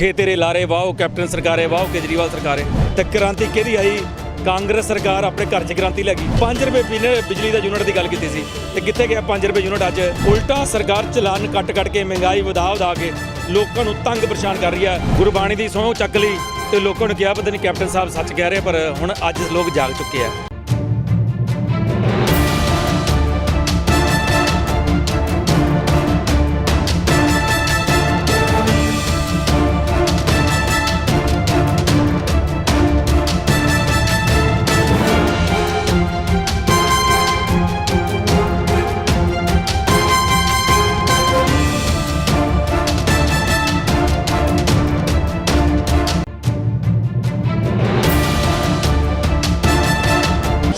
ਠੇ ਤੇਰੇ ਲਾਰੇ ਵਾਓ, ਕੈਪਟਨ ਸਰਕਾਰੇ ਵਾਓ, ਕੇਜਰੀਵਾਲ ਸਰਕਾਰੇ। ਤੇ ਕ੍ਰਾਂਤੀ ਕਿਹਦੀ ਆਈ? ਕਾਂਗਰਸ ਸਰਕਾਰ ਆਪਣੇ ਘਰ 'ਚ ਕ੍ਰਾਂਤੀ ਲੈ ਗਈ। 5 ਰੁਪਏ ਬਿਨ ਬਿਜਲੀ ਦਾ ਯੂਨਿਟ ਦੀ ਗੱਲ ਕੀਤੀ ਸੀ। ਤੇ ਕਿੱਥੇ ਗਿਆ 5 ਰੁਪਏ ਯੂਨਿਟ ਅੱਜ? ਉਲਟਾ ਸਰਕਾਰ ਚਲਾਨ ਕੱਟ ਕੱਟ ਕੇ ਮਹਿੰਗਾਈ ਵਧਾ ਵਧਾ ਕੇ ਲੋਕਾਂ ਨੂੰ ਤੰਗ ਪਰੇਸ਼ਾਨ ਕਰ ਰਹੀ ਹੈ। ਗੁਰਬਾਣੀ ਦੀ ਸਹੁੰ ਚੱਕ ਲਈ ਤੇ ਲੋਕਾਂ ਨੂੰ ਕਿਹਾ ਪਤਾ ਨਹੀਂ ਕੈਪਟਨ ਸਾਹਿਬ ਸੱਚ ਕਹਿ ਰਹੇ ਪਰ ਹੁਣ ਅੱਜ ਲੋਕ ਜਾਗ ਚੁੱਕੇ ਆ।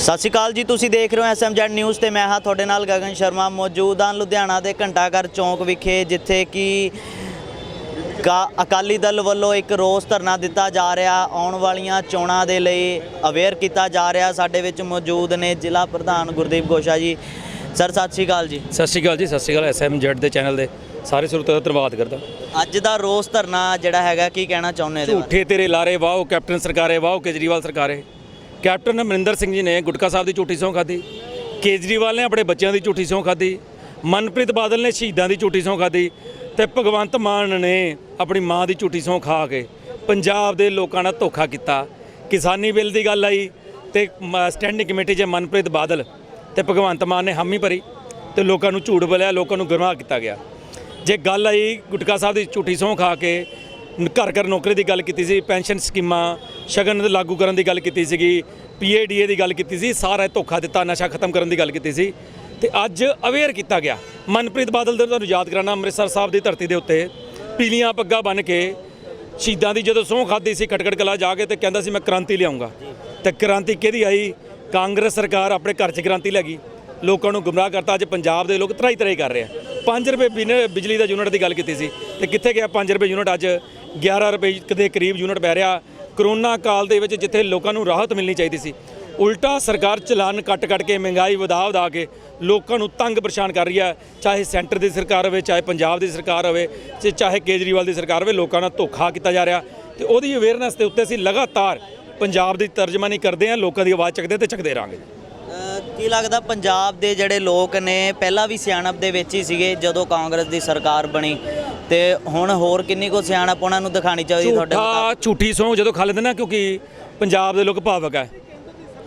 ਸਤਿ ਸ਼੍ਰੀ ਅਕਾਲ ਜੀ ਤੁਸੀਂ ਦੇਖ ਰਹੇ ਹੋ ਐਸਐਮਜੈਡ ਨਿਊਜ਼ ਤੇ ਮੈਂ ਹਾਂ ਤੁਹਾਡੇ ਨਾਲ ਗਗਨ ਸ਼ਰਮਾ। ਮੌਜੂਦ ਹਾਂ ਲੁਧਿਆਣਾ ਦੇ ਘੰਟਾਘਰ ਚੌਂਕ ਵਿਖੇ ਜਿੱਥੇ ਕਿ ਅਕਾਲੀ ਦਲ ਵੱਲੋਂ ਇੱਕ ਰੋਸ ਧਰਨਾ ਦਿੱਤਾ ਜਾ ਰਿਹਾ। ਆਉਣ ਵਾਲੀਆਂ ਚੋਣਾਂ ਦੇ ਲਈ ਅਵੇਅਰ ਕੀਤਾ ਜਾ ਰਿਹਾ। ਸਾਡੇ ਵਿੱਚ ਮੌਜੂਦ ਨੇ ਜ਼ਿਲ੍ਹਾ ਪ੍ਰਧਾਨ ਗੁਰਦੀਪ ਗੋਸ਼ਾ ਜੀ। ਸਰ ਸਤਿ ਸ਼੍ਰੀ ਅਕਾਲ ਜੀ। ਸਤਿ ਸ਼੍ਰੀ ਅਕਾਲ ਜੀ ਸਤਿ ਸ਼੍ਰੀ ਅਕਾਲ ਐਸਐਮਜੈਡ ਦੇ ਚੈਨਲ ਦੇ। ਸਾਰੇ ਸਰੋਤਿਆਂ ਦਾ ਧੰਨਵਾਦ ਕਰਦਾ। ਅੱਜ ਦਾ ਰੋਸ ਧਰਨਾ ਜਿਹੜਾ ਹੈਗਾ ਕੀ ਕਹਿਣਾ ਚਾਹੁੰਦੇ ਬਾਰੇ? ਝੂਠੇ ਤੇਰੇ ਲਾਰੇ ਵਾਓ ਕੈਪਟਨ ਸਰਕਾਰੇ ਵਾਓ ਕੇਜਰੀਵਾਲ ਸਰਕਾਰੇ। ਕੈਪਟਨ ਅਮਰਿੰਦਰ ਸਿੰਘ ਜੀ ਨੇ ਗੁਟਕਾ ਸਾਹਿਬ ਦੀ ਝੂਠੀ ਸਹੁੰ ਖਾਦੀ ਕੇਜਰੀਵਾਲ ਨੇ ਆਪਣੇ ਬੱਚਿਆਂ ਦੀ ਝੂਠੀ ਸਹੁੰ ਖਾਦੀ ਮਨਪ੍ਰੀਤ ਬਾਦਲ ਨੇ ਸ਼ਹੀਦਾਂ ਦੀ ਝੂਠੀ ਸਹੁੰ ਖਾਦੀ ਤੇ ਭਗਵੰਤ ਮਾਨ ਨੇ ਆਪਣੀ ਮਾਂ ਦੀ ਝੂਠੀ ਸਹੁੰ ਖਾ ਕੇ ਪੰਜਾਬ ਦੇ ਲੋਕਾਂ ਨਾਲ ਧੋਖਾ ਕੀਤਾ। ਕਿਸਾਨੀ ਬਿੱਲ ਦੀ ਗੱਲ ਆਈ ਤੇ ਮ- ਸਟੈਂਡਿੰਗ ਕਮੇਟੀ 'ਚ ਮਨਪ੍ਰੀਤ ਬਾਦਲ ਤੇ ਭਗਵੰਤ ਮਾਨ ਨੇ ਹਾਮੀ ਭਰੀ ਤੇ ਲੋਕਾਂ ਨੂੰ ਝੂਠ ਬੋਲਿਆ, ਲੋਕਾਂ ਨੂੰ ਗੁੰਮਰਾਹ ਕੀਤਾ ਗਿਆ। ਜੇ ਗੱਲ ਆਈ ਗੁਟਕਾ ਸਾਹਿਬ ਦੀ ਝੂਠੀ ਸਹੁੰ ਖਾ ਕੇ ਘਰ ਘਰ ਨੌਕਰੀ ਦੀ ਗੱਲ ਕੀਤੀ ਸੀ, ਪੈਨਸ਼ਨ ਸਕੀਮਾਂ, ਸ਼ਗਨ ਲਾਗੂ ਕਰਨ ਦੀ ਗੱਲ ਕੀਤੀ ਸੀਗੀ ਪੀਏਡੀਏ ਦੀ ਗੱਲ ਕੀਤੀ ਸੀ, ਸਾਰਾ ਧੋਖਾ ਦਿੱਤਾ, ਨਸ਼ਾ ਖਤਮ ਕਰਨ ਦੀ ਗੱਲ ਕੀਤੀ ਸੀ। ਤੇ ਅੱਜ ਅਵੇਅਰ ਕੀਤਾ ਗਿਆ। ਮਨਪ੍ਰੀਤ ਬਾਦਲ ਦੇ ਤੁਹਾਨੂੰ ਯਾਦ ਕਰਾਣਾ ਅੰਮ੍ਰਿਤਸਰ ਸਾਹਿਬ ਦੀ ਧਰਤੀ ਦੇ ਉੱਤੇ ਪੀਲੀਆਂ ਪੱਗਾਂ ਬੰਨ ਕੇ ਸ਼ਹੀਦਾਂ ਦੀ ਜਦੋਂ ਸਹੁੰ ਖਾਦੀ ਸੀ ਖਟਕੜ ਕਲਾ ਜਾ ਕੇ ਤੇ ਕਹਿੰਦਾ ਸੀ, ਮੈਂ ਕ੍ਰਾਂਤੀ ਲਿਆਉਂਗਾ। ਤੇ ਕ੍ਰਾਂਤੀ ਕਿਹਦੀ ਆਈ? ਕਾਂਗਰਸ ਸਰਕਾਰ ਆਪਣੇ ਘਰ 'ਚ ਕ੍ਰਾਂਤੀ ਲੈ ਗਈ। ਲੋਕਾਂ ਨੂੰ ਗੁੰਮਰਾਹ ਕਰਤਾ। ਅੱਜ ਪੰਜਾਬ ਦੇ ਲੋਕ ਤਰਾਈ ਤਰਾਈ ਕਰ ਰਹੇ ਆ। 5 ਰੁਪਏ ਬਿਨ ਬਿਜਲੀ ਦਾ ਯੂਨਿਟ ਦੀ ਗੱਲ ਕੀਤੀ ਸੀ। ਤੇ ਕਿੱਥੇ ਗਿਆ 5 ਰੁਪਏ ਯੂਨਿਟ ਅੱਜ? 11 ਰੁਪਏ ਦੇ ਕਰੀਬ ਯੂਨਿਟ ਪੈ ਰਿਹਾ ਕਰੋਨਾ ਕਾਲ ਦੇ ਵਿੱਚ ਜਿੱਥੇ ਲੋਕਾਂ ਨੂੰ ਰਾਹਤ ਮਿਲਣੀ ਚਾਹੀਦੀ ਸੀ। ਉਲਟਾ ਸਰਕਾਰ ਚਲਾਨ ਕੱਟ ਕੱਟ ਕੇ ਮਹਿੰਗਾਈ ਵਧਾ ਵਧਾ ਕੇ ਲੋਕਾਂ ਨੂੰ ਤੰਗ ਪਰੇਸ਼ਾਨ ਕਰ ਰਹੀ ਹੈ। ਚਾਹੇ ਸੈਂਟਰ ਦੀ ਸਰਕਾਰ ਹੋਵੇ, ਚਾਹੇ ਪੰਜਾਬ ਦੀ ਸਰਕਾਰ ਹੋਵੇ ਤੇ ਚਾਹੇ ਕੇਜਰੀਵਾਲ ਦੀ ਸਰਕਾਰ ਹੋਵੇ, ਲੋਕਾਂ ਨਾਲ ਧੋਖਾ ਕੀਤਾ ਜਾ ਰਿਹਾ। ਤੇ ਉਹਦੀ ਅਵੇਅਰਨੈਸ ਦੇ ਉੱਤੇ ਅਸੀਂ ਲਗਾਤਾਰ ਪੰਜਾਬ ਦੀ ਤਰਜਮਾਨੀ ਕਰਦੇ ਹਾਂ, ਲੋਕਾਂ ਦੀ ਆਵਾਜ਼ ਚੱਕਦੇ ਤੇ ਚੱਕਦੇ ਰਹਾਂਗੇ। ਕੀ ਲੱਗਦਾ ਪੰਜਾਬ ਦੇ ਜਿਹੜੇ ਲੋਕ ਨੇ, ਪਹਿਲਾਂ ਵੀ ਸਿਆਣਪ ਦੇ ਵਿੱਚ ਹੀ ਸੀਗੇ ਜਦੋਂ ਕਾਂਗਰਸ ਦੀ ਸਰਕਾਰ ਬਣੀ। ਤੇ ਹੁਣ ਹੋਰ ਕਿੰਨੀ ਕੋ ਸਿਆਣਪ ਉਹਨਾਂ ਨੂੰ ਦਿਖਾਣੀ ਚਾਹੀਦੀ ਤੁਹਾਡੇ ਝੂਠਾ ਝੂਠੀ ਸਹੁੰ ਜਦੋਂ ਖਾ ਲੈਂਦੇ ਨਾ ਕਿਉਂਕਿ ਪੰਜਾਬ ਦੇ ਲੋਕ ਭਾਵਕ ਹੈ।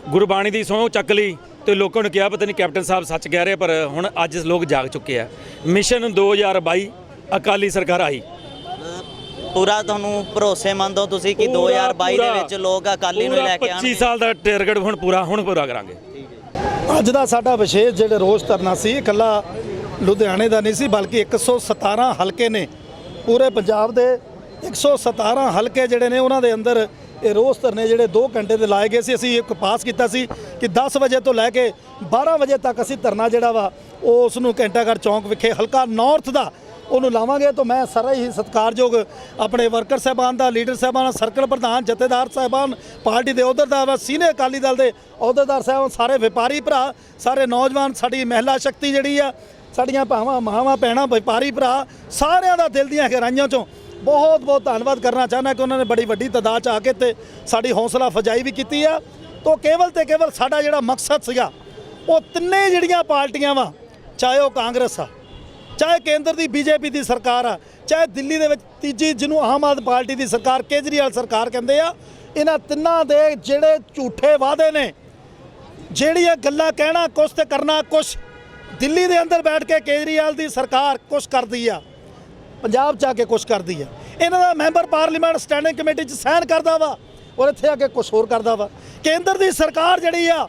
ਗੁਰਬਾਣੀ ਦੀ ਸਹੁੰ ਚੱਕ ਲਈ ਤੇ ਲੋਕਾਂ ਨੂੰ ਕਿਹਾ ਪਤਾ ਨਹੀਂ ਕੈਪਟਨ ਸਾਹਿਬ ਸੱਚ ਕਹਿ ਰਹੇ ਪਰ ਹੁਣ ਅੱਜ ਲੋਕ ਜਾਗ ਚੁੱਕੇ ਆ। ਮਿਸ਼ਨ 2022 ਅਕਾਲੀ ਸਰਕਾਰ ਆਈ। ਪੂਰਾ ਤੁਹਾਨੂੰ ਭਰੋਸੇਮੰਦ ਹੋ ਤੁਸੀਂ ਕਿ 2022 ਦੇ ਵਿੱਚ ਲੋਕ ਅਕਾਲੀ ਨੂੰ ਲੈ ਕੇ 25 ਆਣਗੇ ਸਾਲ ਦਾ ਟਾਰਗੇਟ ਹੁਣ ਪੂਰਾ ਹੁਣ ਪੂਰਾ ਕਰਾਂਗੇ। ਅੱਜ ਦਾ ਸਾਡਾ ਵਿਸ਼ੇਸ਼ ਜਿਹੜੇ ਰੋਸ ਧਰਨਾ ਸੀ ਇਕੱਲਾ ਲੁਧਿਆਣੇ ਦਾ ਨਹੀਂ ਸੀ, ਬਲਕਿ 117 ਹਲਕੇ ਨੇ। ਪੂਰੇ ਪੰਜਾਬ ਦੇ 117 ਹਲਕੇ ਜਿਹੜੇ ਨੇ, ਉਹਨਾਂ ਦੇ ਅੰਦਰ ਇਹ ਰੋਸ ਧਰਨੇ ਜਿਹੜੇ 2 ਘੰਟੇ ਦੇ ਲਾਏ ਗਏ ਸੀ। ਅਸੀਂ ਇੱਕ ਪਾਸ ਕੀਤਾ ਸੀ ਕਿ 10 ਵਜੇ ਤੋਂ ਲੈ ਕੇ 12 ਵਜੇ ਤੱਕ ਅਸੀਂ ਧਰਨਾ ਜਿਹੜਾ ਵਾ, ਉਹ ਉਸ ਨੂੰ ਘੰਟਾਘਰ ਚੌਂਕ ਵਿਖੇ ਹਲਕਾ ਨਾਰਥ ਦਾ ਉਹਨੂੰ ਲਾਵਾਂਗੇ। ਤਾਂ ਮੈਂ ਸਾਰਾ ਹੀ ਸਤਿਕਾਰਯੋਗ ਆਪਣੇ ਵਰਕਰ ਸਾਹਿਬਾਨ ਦਾ, ਲੀਡਰ ਸਾਹਿਬਾਨ, ਸਰਕਲ ਪ੍ਰਧਾਨ, ਜਥੇਦਾਰ ਸਾਹਿਬਾਨ, ਪਾਰਟੀ ਦੇ ਅਹੁਦੇਦਾਰ ਵਾ, ਸੀਨੀਅਰ ਅਕਾਲੀ ਦਲ ਦੇ ਅਹੁਦੇਦਾਰ ਸਾਹਿਬਾਨ, ਸਾਰੇ ਵਪਾਰੀ ਭਰਾ, ਸਾਰੇ ਨੌਜਵਾਨ, ਸਾਡੀ ਮਹਿਲਾ ਸ਼ਕਤੀ ਜਿਹੜੀ ਆ ਸਾਡੀਆਂ ਭਾਵਾਂ, ਮਾਵਾਂ, ਭੈਣਾਂ ਵਪਾਰੀ ਭਰਾ, ਸਾਰਿਆਂ ਦਾ ਦਿਲ ਦੀਆਂ ਗਹਿਰਾਈਆਂ ਚੋਂ ਬਹੁਤ ਬਹੁਤ ਧੰਨਵਾਦ ਕਰਨਾ ਚਾਹੁੰਦਾ ਕਿ ਉਹਨਾਂ ਨੇ ਬੜੀ ਵੱਡੀ ਤਦਾਦ ਚ ਆ ਕੇ ਤੇ ਸਾਡੀ ਹੌਸਲਾ ਫਜਾਈ ਵੀ ਕੀਤੀ ਆ। ਤੋਂ ਕੇਵਲ ਤੇ ਕੇਵਲ ਸਾਡਾ ਜਿਹੜਾ ਮਕਸਦ ਸੀਗਾ, ਉਹ ਤਿੰਨੇ ਜਿਹੜੀਆਂ ਪਾਰਟੀਆਂ ਵਾ, ਚਾਹੇ ਉਹ ਕਾਂਗਰਸ ਆ, ਚਾਹੇ ਕੇਂਦਰ ਦੀ ਬੀਜੇਪੀ ਦੀ ਸਰਕਾਰ ਆ, ਚਾਹੇ ਦਿੱਲੀ ਦੇ ਵਿੱਚ ਤੀਜੀ ਜਿਹਨੂੰ ਆਮ ਆਦਮੀ ਪਾਰਟੀ ਦੀ ਸਰਕਾਰ, ਕੇਜਰੀਵਾਲ ਸਰਕਾਰ ਕਹਿੰਦੇ ਆ, ਇਹਨਾਂ ਤਿੰਨਾਂ ਦੇ ਜਿਹੜੇ ਝੂਠੇ ਵਾਅਦੇ ਨੇ, ਜਿਹੜੀਆਂ ਗੱਲਾਂ ਕਹਿਣਾ, ਕੁਛ ਤੇ ਕਰਨਾ, ਕੁਛ ਦਿੱਲੀ ਦੇ ਅੰਦਰ ਬੈਠ ਕੇ ਕੇਜਰੀਵਾਲ ਦੀ ਸਰਕਾਰ ਕੁਛ ਕਰਦੀ ਆ, ਪੰਜਾਬ ਚ ਆ ਕੇ ਕੁਛ ਕਰਦੀ ਆ। ਇਹਨਾਂ ਦਾ ਮੈਂਬਰ ਪਾਰਲੀਮੈਂਟ ਸਟੈਂਡਿੰਗ ਕਮੇਟੀ ਚ ਸਾਈਨ ਕਰਦਾ ਵਾ ਔਰ ਇੱਥੇ ਆ ਕੇ ਕੁਛ ਹੋਰ ਕਰਦਾ ਵਾ। ਕੇਂਦਰ ਦੀ ਸਰਕਾਰ ਜਿਹੜੀ ਆ,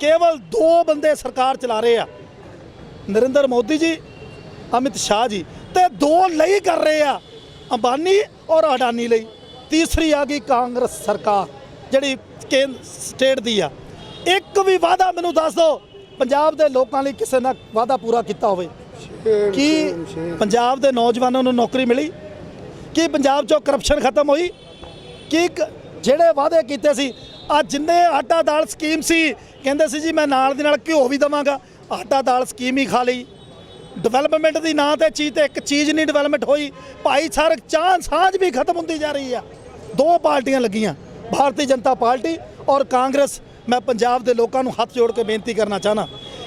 ਕੇਵਲ ਦੋ ਬੰਦੇ ਸਰਕਾਰ ਚਲਾ ਰਹੇ ਆ, ਨਰਿੰਦਰ ਮੋਦੀ ਜੀ, ਅਮਿਤ ਸ਼ਾਹ ਜੀ, ਤੇ ਦੋ ਲਈ ਕਰ ਰਹੇ ਆ, ਅੰਬਾਨੀ ਔਰ ਅਡਾਨੀ ਲਈ। ਤੀਸਰੀ ਆ ਗਈ ਕਾਂਗਰਸ ਸਰਕਾਰ, ਜਿਹੜੀ ਕੇਂਦਰ ਸਟੇਟ ਦੀ ਆ। ਇੱਕ ਵੀ ਵਾਅਦਾ ਮੈਨੂੰ ਦੱਸ ਦਿਓ ਪੰਜਾਬ ਦੇ ਲੋਕਾਂ ਲਈ ਕਿਸੇ ਨੇ ਵਾਅਦਾ ਪੂਰਾ ਕੀਤਾ ਹੋਵੇ? ਕੀ ਪੰਜਾਬ ਦੇ ਨੌਜਵਾਨਾਂ ਨੂੰ ਨੌਕਰੀ ਮਿਲੀ? ਕੀ ਪੰਜਾਬ 'ਚੋਂ ਕਰਪਸ਼ਨ ਖਤਮ ਹੋਈ? ਕੀ ਜਿਹੜੇ ਵਾਅਦੇ ਕੀਤੇ ਸੀ? ਆ ਜਿੰਨੇ ਆਟਾ ਦਾਲ ਸਕੀਮ ਸੀ, ਕਹਿੰਦੇ ਸੀ ਜੀ ਮੈਂ ਨਾਲ ਦੀ ਨਾਲ ਘਿਓ ਵੀ ਦਵਾਂਗਾ। ਆਟਾ ਦਾਲ ਸਕੀਮ ਹੀ ਖਾ ਲਈ। ਡਿਵੈਲਪਮੈਂਟ ਦੀ ਨਾਂ ਤੇ ਚੀਜ਼ ਤੇ ਇੱਕ ਚੀਜ਼ ਨਹੀਂ ਡਿਵੈਲਪਮੈਂਟ ਹੋਈ। ਭਾਈਚਾਰਕ ਚਾਹ ਸਾਂਝ ਵੀ ਖਤਮ ਹੁੰਦੀ ਜਾ ਰਹੀ ਆ। ਦੋ ਪਾਰਟੀਆਂ ਲੱਗੀਆਂ, ਭਾਰਤੀ ਜਨਤਾ ਪਾਰਟੀ ਔਰ ਕਾਂਗਰਸ। ਮੈਂ ਪੰਜਾਬ ਦੇ ਲੋਕਾਂ ਨੂੰ ਹੱਥ ਜੋੜ ਕੇ ਬੇਨਤੀ ਕਰਨਾ ਚਾਹਨਾ।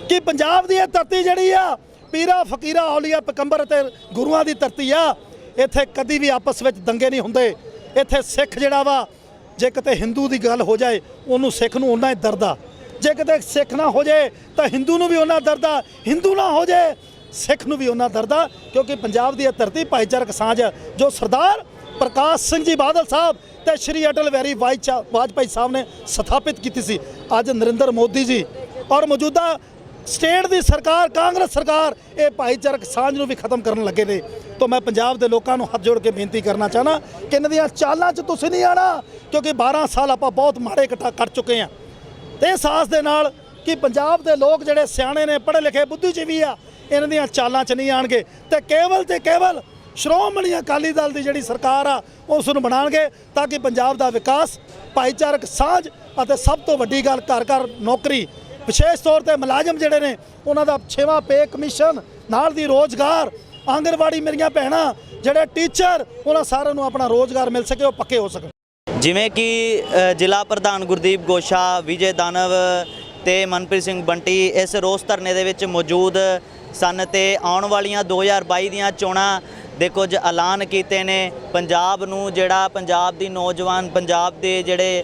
ਕਿ ਪੰਜਾਬ ਦੀ ਇਹ ਧਰਤੀ ਜਿਹੜੀ ਆ ਪੀਰਾ ਫਕੀਰਾ ਔਲੀਆ ਪੈਗੰਬਰ ਅਤੇ ਗੁਰੂਆਂ ਦੀ ਧਰਤੀ ਆ ਇੱਥੇ ਕਦੀ ਵੀ ਆਪਸ ਵਿੱਚ ਦੰਗੇ ਨਹੀਂ ਹੁੰਦੇ। ਇੱਥੇ ਸਿੱਖ ਜਿਹੜਾ ਵਾ ਜੇ ਕਿਤੇ ਹਿੰਦੂ ਦੀ ਗੱਲ ਹੋ ਜਾਏ ਉਹਨੂੰ ਸਿੱਖ ਨੂੰ ਉਹਨਾਂ ਹੀ ਦਰਦ। ਆ ਜੇ ਕਿਤੇ ਸਿੱਖ ਨਾ ਹੋ ਜਾਏ ਤਾਂ ਹਿੰਦੂ ਨੂੰ ਵੀ ਉਹਨਾਂ ਦਰਦ। ਆ ਹਿੰਦੂ ਨਾ ਹੋ ਜਾਏ ਸਿੱਖ ਨੂੰ ਵੀ ਉਹਨਾਂ ਦਰਦ ਆ ਕਿਉਂਕਿ ਪੰਜਾਬ ਦੀ ਇਹ ਧਰਤੀ ਭਾਈਚਾਰਕ ਸਾਂਝ ਆ, ਜੋ ਸਰਦਾਰ ਪ੍ਰਕਾਸ਼ ਸਿੰਘ ਜੀ ਬਾਦਲ ਸਾਹਿਬ ਤੇ ਸ਼੍ਰੀ ਅਟਲ ਬਿਹਾਰੀ ਵਾਜਚਾ- ਵਾਜਪਾਈ ਸਾਹਿਬ ਨੇ ਸਥਾਪਿਤ ਕੀਤੀ ਸੀ। ਅੱਜ ਨਰਿੰਦਰ ਮੋਦੀ ਜੀ ਔਰ ਮੌਜੂਦਾ ਸਟੇਟ ਦੀ ਸਰਕਾਰ, ਕਾਂਗਰਸ ਸਰਕਾਰ, ਇਹ ਭਾਈਚਾਰਕ ਸਾਂਝ ਨੂੰ ਵੀ ਖਤਮ ਕਰਨ ਲੱਗੇ ਨੇ। ਤਾਂ ਮੈਂ ਪੰਜਾਬ ਦੇ ਲੋਕਾਂ ਨੂੰ ਹੱਥ ਜੋੜ ਕੇ ਬੇਨਤੀ ਕਰਨਾ ਚਾਹਨਾ ਕਿ ਇਹਨਾਂ ਦੀਆਂ ਚਾਲਾਂ 'ਚ ਤੁਸੀਂ ਨਹੀਂ ਆਣਾ ਕਿਉਂਕਿ 12 ਸਾਲ ਆਪਾਂ ਬਹੁਤ ਮਾੜੇ ਇਕੱਠਾ ਕਰ ਚੁੱਕੇ ਹਾਂ। ਤੇ ਇਸ ਆਸ ਦੇ ਨਾਲ ਕਿ ਪੰਜਾਬ ਦੇ ਲੋਕ ਜਿਹੜੇ ਸਿਆਣੇ ਨੇ, ਪੜ੍ਹੇ ਲਿਖੇ, ਬੁੱਧੀਜੀਵੀ ਆ, ਇਹਨਾਂ ਦੀਆਂ ਚਾਲਾਂ 'ਚ ਨਹੀਂ ਆਣਗੇ ਤੇ ਕੇਵਲ ਤੇ ਕੇਵਲ ਸ਼੍ਰੋਮਣੀ ਅਕਾਲੀ ਦਲ ਦੀ ਜਿਹੜੀ ਸਰਕਾਰ ਆ ਉਸ ਨੂੰ ਬਣਾਉਣਗੇ ਤਾਂ ਕਿ ਪੰਜਾਬ ਦਾ ਵਿਕਾਸ, ਭਾਈਚਾਰਕ ਸਾਂਝ ਅਤੇ ਸਭ ਤੋਂ ਵੱਡੀ ਗੱਲ ਘਰ ਘਰ ਨੌਕਰੀ, ਵਿਸ਼ੇਸ਼ ਤੌਰ ਤੇ ਮੁਲਾਜ਼ਮ ਜਿਹੜੇ ਨੇ, ਉਹਨਾਂ ਦਾ ਛੇਵਾਂ ਪੇ ਕਮਿਸ਼ਨ, ਨਾਲ ਦੀ ਰੋਜ਼ਗਾਰ ਆਂਗਣਵਾੜੀ ਮੇਰੀਆਂ ਭੈਣਾਂ, ਜਿਹੜੇ ਟੀਚਰ, ਉਹਨਾਂ ਸਾਰਿਆਂ ਨੂੰ ਆਪਣਾ ਰੋਜ਼ਗਾਰ ਮਿਲ ਸਕੇ, ਉਹ ਪੱਕੇ ਹੋ ਸਕਣ। ਜਿਵੇਂ ਕਿ ਜ਼ਿਲ੍ਹਾ ਪ੍ਰਧਾਨ ਗੁਰਦੀਪ ਗੋਸ਼ਾ, ਵਿਜੇ ਦਾਨਵ ਤੇ ਮਨਪ੍ਰੀਤ ਸਿੰਘ ਬੰਟੀ ਇਸ ਰੋਸ ਧਰਨੇ ਦੇ ਵਿੱਚ ਮੌਜੂਦ ਸਨ ਤੇ ਆਉਣ ਵਾਲੀਆਂ 2022 ਦੀਆਂ ਚੋਣਾਂ ਦੇ ਕੁਝ ਐਲਾਨ ਕੀਤੇ ਨੇ। ਪੰਜਾਬ ਨੂੰ ਜਿਹੜਾ ਪੰਜਾਬ ਦੀ ਨੌਜਵਾਨ, ਪੰਜਾਬ ਦੇ ਜਿਹੜੇ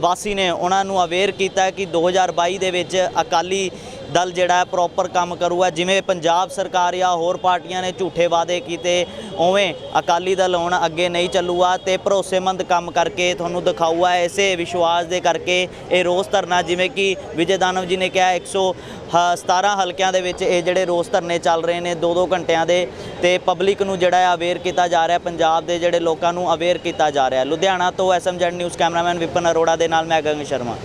ਵਾਸੀ ਨੇ, ਉਹਨਾਂ ਨੂੰ ਅਵੇਅਰ ਕੀਤਾ ਕਿ 2022 ਦੇ ਵਿੱਚ ਅਕਾਲੀ ਦਲ ਜਿਹੜਾ ਪ੍ਰੋਪਰ ਕੰਮ ਕਰੂਗਾ, ਜਿਵੇਂ ਪੰਜਾਬ ਸਰਕਾਰ ਜਾਂ ਹੋਰ ਪਾਰਟੀਆਂ ਨੇ ਝੂਠੇ ਵਾਅਦੇ ਕੀਤੇ, ਉਵੇਂ ਅਕਾਲੀ ਦਲ ਹੁਣ ਅੱਗੇ ਨਹੀਂ ਚੱਲੂਗਾ ਤੇ ਭਰੋਸੇਮੰਦ ਕੰਮ ਕਰਕੇ ਤੁਹਾਨੂੰ ਦਿਖਾਊਗਾ, ਇਸੇ ਵਿਸ਼ਵਾਸ ਦੇ ਕਰਕੇ ਇਹ ਰੋਸ ਧਰਨਾ, ਜਿਵੇਂ ਕਿ ਵਿਜੇ ਦਾਨਵ ਜੀ ਨੇ ਕਿਹਾ 117 ਹਲਕਿਆਂ ਦੇ ਵਿੱਚ ਇਹ ਜਿਹੜੇ ਰੋਸ ਧਰਨੇ ਚੱਲ ਰਹੇ ਨੇ 2-2 ਘੰਟਿਆਂ ਦੇ, ਤੇ ਪਬਲਿਕ ਨੂੰ ਜਿਹੜਾ ਹੈ ਅਵੇਅਰ ਕੀਤਾ ਜਾ ਰਿਹਾ, ਪੰਜਾਬ ਦੇ ਜਿਹੜੇ ਲੋਕਾਂ ਨੂੰ ਅਵੇਅਰ ਕੀਤਾ ਜਾ ਰਿਹਾ। ਲੁਧਿਆਣਾ ਤੋਂ SMZ news cameraman Vipan Arora ਦੇ ਨਾਲ ਮੈਂ ਗਗਨ ਸ਼ਰਮਾ।